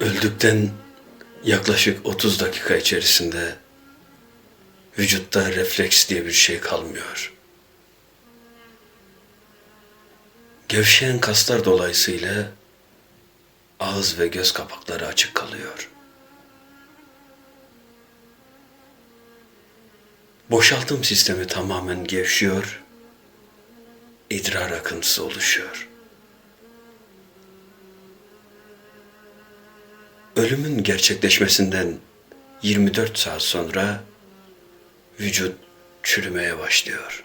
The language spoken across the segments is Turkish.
Öldükten yaklaşık 30 dakika içerisinde vücutta refleks diye bir şey kalmıyor. Gevşeyen kaslar dolayısıyla ağız ve göz kapakları açık kalıyor. Boşaltım sistemi tamamen gevşiyor, idrar akıntısı oluşuyor. Ölümün gerçekleşmesinden 24 saat sonra vücut çürümeye başlıyor.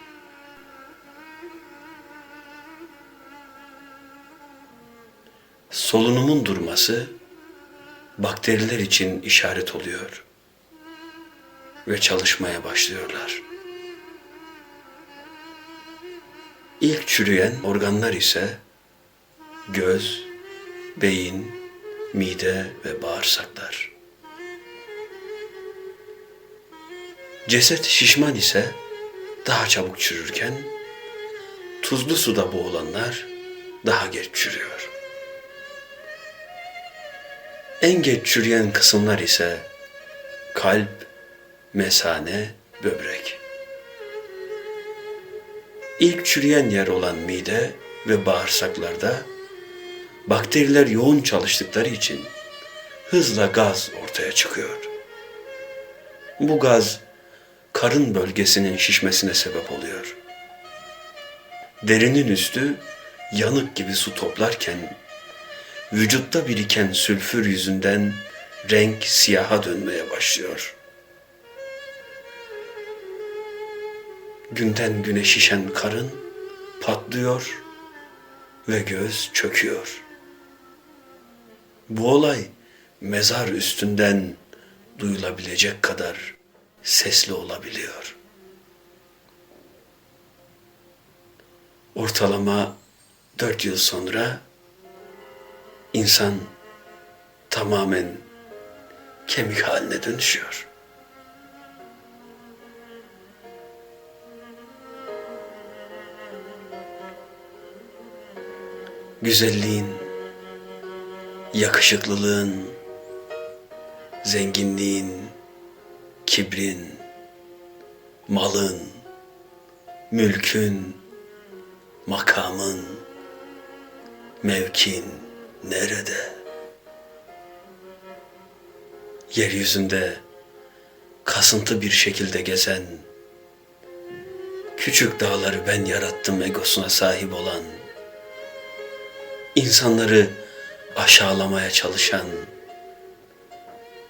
Solunumun durması bakteriler için işaret oluyor ve çalışmaya başlıyorlar. İlk çürüyen organlar ise göz, beyin, mide ve bağırsaklar. Ceset şişman ise daha çabuk çürürken tuzlu suda boğulanlar daha geç çürüyor. En geç çürüyen kısımlar ise kalp, mesane, böbrek. İlk çürüyen yer olan mide ve bağırsaklarda bakteriler yoğun çalıştıkları için hızla gaz ortaya çıkıyor. Bu gaz karın bölgesinin şişmesine sebep oluyor. Derinin üstü yanık gibi su toplarken vücutta biriken sülfür yüzünden renk siyaha dönmeye başlıyor. Günden güne şişen karın patlıyor ve göz çöküyor. Bu olay mezar üstünden duyulabilecek kadar sesli olabiliyor. Ortalama dört yıl sonra insan tamamen kemik haline dönüşüyor. Güzelliğin, yakışıklılığın, zenginliğin, kibrin, malın, mülkün, makamın, mevkin nerede? Yeryüzünde kasıntı bir şekilde gezen, küçük dağları ben yarattım egosuna sahip olan, insanları aşağılamaya çalışan,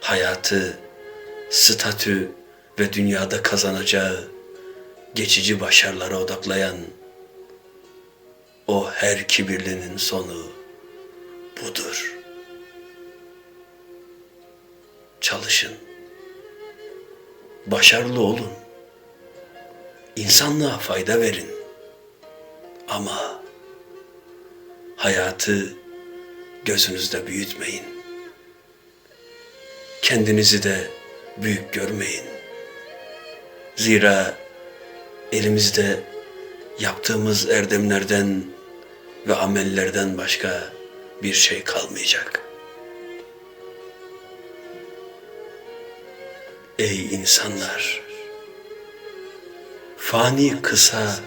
hayatı, statü ve dünyada kazanacağı geçici başarılara odaklayan o her kibirlinin sonu budur. Çalışın. Başarılı olun. İnsanlığa fayda verin. Ama hayatı gözünüzde büyütmeyin. Kendinizi de büyük görmeyin. Zira elimizde yaptığımız erdemlerden ve amellerden başka bir şey kalmayacak. Ey insanlar! Fani kısa,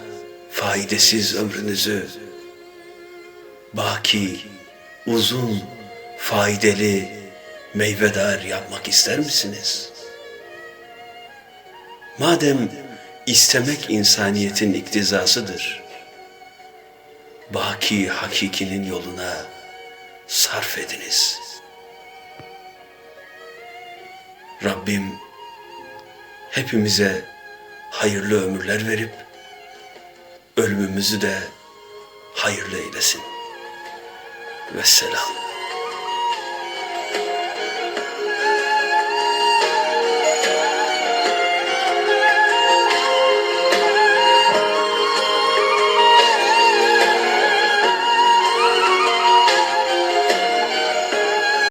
faydasız ömrünüzü baki, uzun, faydalı, meyvedar yapmak ister misiniz? Madem istemek insaniyetin iktizasıdır, baki hakikinin yoluna sarf ediniz. Rabbim hepimize hayırlı ömürler verip ölümümüzü de hayırlı eylesin. Vesselam.